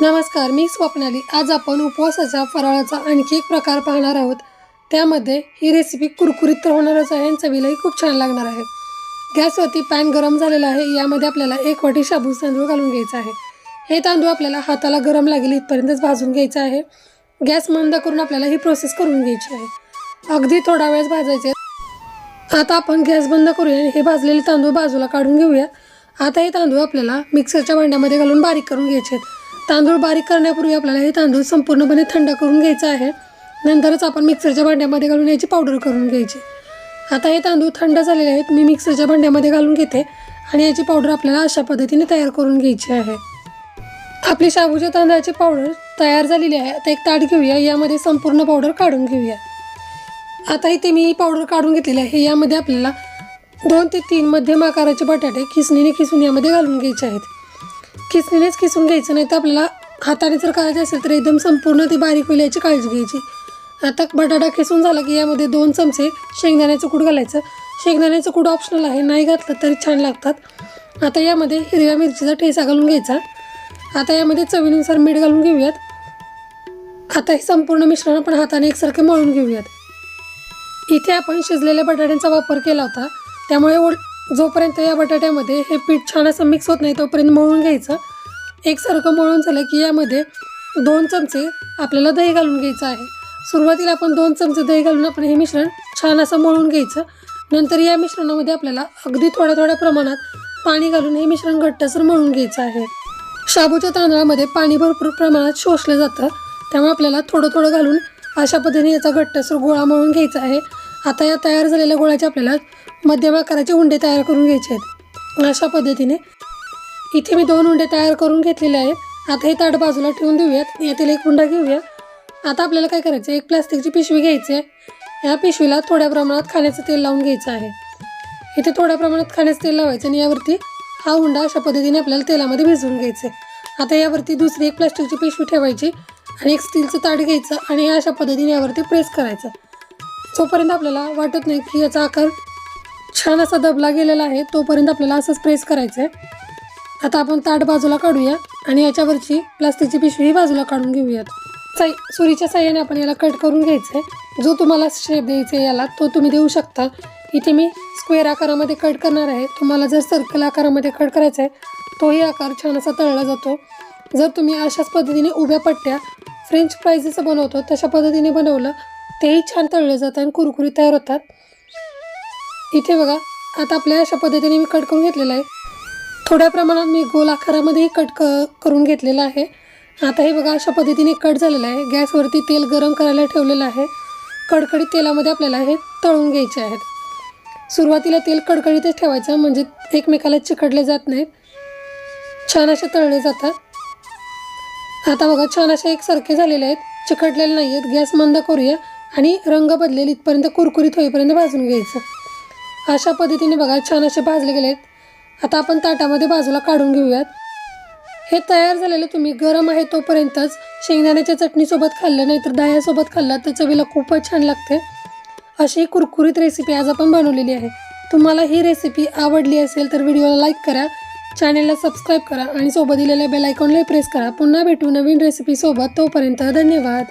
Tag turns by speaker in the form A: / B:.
A: नमस्कार मी स्वप्नाली आज आपण उपवासाच्या फराळाचा आणखी एक प्रकार पाहणार आहोत. त्यामध्ये ही रेसिपी कुरकुरीत तर होणारच आहे आणि चवीलाही खूप छान लागणार आहे. गॅसवरती पॅन गरम झालेला आहे. यामध्ये आपल्याला एक वाटी शाबू तांदूळ घालून घ्यायचा आहे. हे तांदूळ आपल्याला हाताला गरम लागेल इथपर्यंतच भाजून घ्यायचं आहे. गॅस मंद करून आपल्याला ही प्रोसेस करून घ्यायची आहे. अगदी थोडा वेळ भाजायचे आता आपण गॅस बंद करूया आणि हे भाजलेले तांदूळ बाजूला काढून घेऊया. आता हे तांदूळ आपल्याला मिक्सरच्या भांड्यामध्ये घालून बारीक करून घ्यायचे आहेत. तांदूळ बारीक करण्यापूर्वी आपल्याला हे तांदूळ संपूर्णपणे थंड करून घ्यायचं आहे. नंतरच आपण मिक्सरच्या भांड्यामध्ये घालून याची पावडर करून घ्यायची. आता हे तांदूळ थंड झालेले आहेत मी मिक्सरच्या भांड्यामध्ये घालून घेते आणि याची पावडर आपल्याला अशा पद्धतीने तयार करून घ्यायची आहे. आपली शाबूच्या तांदळाची पावडर तयार झालेली आहे. आता एक ताट घेऊया यामध्ये संपूर्ण पावडर काढून घेऊया. आता इथे मी पावडर काढून घेतलेली आहे. यामध्ये आपल्याला दोन ते तीन मध्यम आकाराचे बटाटे खिसणीने खिसून यामध्ये घालून घ्यायचे आहेत. खिसणीनेच किसून घ्यायचं नाही तर आपल्याला हाताने जर करायचं असेल तर एकदम संपूर्ण ती बारीक होईल याची काळजी घ्यायची. आता बटाटा किसून झाला की यामध्ये दोन चमचे शेंगदाण्याचं कूट घालायचं. शेंगदाण्याचं कूट ऑप्शनल आहे नाही घातलं तरी छान लागतात. आता यामध्ये हिरव्या मिरचीचा ठेसा घालून घ्यायचा. आता यामध्ये चवीनुसार मीठ घालून घेऊयात. आता हे संपूर्ण मिश्रण आपण हाताने एकसारखे मळून घेऊयात. इथे आपण शिजलेल्या बटाट्यांचा वापर केला होता. त्यामुळे ओल जोपर्यंत या बटाट्यामध्ये हे पीठ छान असं मिक्स होत नाही तोपर्यंत मळून घ्यायचं. एकसारखं मळून झालं की यामध्ये दोन चमचे आपल्याला दही घालून घ्यायचं आहे. सुरुवातीला आपण दोन चमचे दही घालून आपण हे मिश्रण छान असं मळून घ्यायचं. नंतर या मिश्रणामध्ये आपल्याला अगदी थोड्या थोड्या प्रमाणात पाणी घालून हे मिश्रण घट्टसर मळून घ्यायचं आहे. शाबूच्या तांदळामध्ये पाणी भरपूर प्रमाणात शोषलं जातं. त्यामुळे आपल्याला थोडं थोडं घालून अशा पद्धतीने याचा घट्टसर गोळा मळून घ्यायचा आहे. आता या तयार झालेल्या गोळ्याच्या आपल्याला मध्यम आकाराचे हुंडे तयार करून घ्यायचे आहेत. अशा पद्धतीने इथे मी दोन हुंडे तयार करून घेतलेले आहेत. आता हे ताट बाजूला ठेवून देऊयात. यातील एक हुंडा घेऊया. आता आपल्याला काय करायचं आहे? एक प्लास्टिकची पिशवी घ्यायची आहे. या पिशवीला थोड्या प्रमाणात खाण्याचं तेल लावून घ्यायचं आहे. इथे थोड्या प्रमाणात खाण्याचं तेल लावायचं आणि यावरती हा हुंडा अशा पद्धतीने आपल्याला तेलामध्ये भिजवून घ्यायचं आहे. आता यावरती दुसरी एक प्लास्टिकची पिशवी ठेवायची आणि एक स्टीलचं ताट घ्यायचं आणि अशा पद्धतीने यावरती प्रेस करायचं. जोपर्यंत आपल्याला वाटत नाही की याचा आकार छान असा दबला गेलेला आहे तोपर्यंत आपल्याला असंच प्रेस करायचं आहे आता आपण ताट बाजूला काढूया आणि याच्यावरची प्लास्टिकची पिशवी बाजूला काढून घेऊयात. साई सुरीच्या साह्याने आपण याला कट करून घ्यायचं आहे जो तुम्हाला शेप द्यायचा आहे याला तो तुम्ही देऊ शकता. इथे मी स्क्वेअर आकारामध्ये कट करणार आहे. तुम्हाला जर सर्कल आकारामध्ये कट करायचा आहे तोही आकार छान असा तळला जातो. जर तुम्ही अशाच पद्धतीने उभ्या पट्ट्या फ्रेंच फ्राईज जसं बनवतो तशा पद्धतीने बनवलं तेही छान तळले जातात आणि कुरकुरी तयार होतात. इथे बघा आता आपल्या अशा पद्धतीने मी कट करून घेतलेलं आहे. थोड्या प्रमाणात मी गोल आकारामध्येही कट क करून घेतलेलं आहे. आता हे बघा अशा पद्धतीने कट झालेलं आहे. गॅसवरती तेल गरम करायला ठेवलेलं आहे. कडकडीत तेलामध्ये आपल्याला हे तळून घ्यायचे आहेत. सुरुवातीला तेल कडकडीतच ठेवायचं म्हणजे एकमेकाला चिकटले जात नाहीत. छान असे तळले जातात. आता बघा छान असे एकसारखे झालेले आहेत. चिकटलेले नाही आहेत गॅस मंद करूया आणि रंग बदलेल इथपर्यंत कुरकुरीत होईपर्यंत भाजून घ्यायचं. अशा पद्धतीने बघा छान असे भाजले गेले आहेत. आता आपण ताटामध्ये बाजूला काढून घेऊयात. हे तयार झालेलं तुम्ही गरम आहे तोपर्यंतच शेंगदाण्याच्या चटणीसोबत खाल्लं नाही तर दह्यासोबत खाल्लं तर चवीला खूपच छान लागते. अशी कुरकुरीत रेसिपी आज आपण बनवलेली आहे. तुम्हाला ही रेसिपी आवडली असेल तर व्हिडिओला लाईक करा चॅनेलला सबस्क्राईब करा आणि सोबत दिलेल्या बेल आयकॉनलाही प्रेस करा. पुन्हा भेटू नवीन रेसिपीसोबत तोपर्यंत धन्यवाद.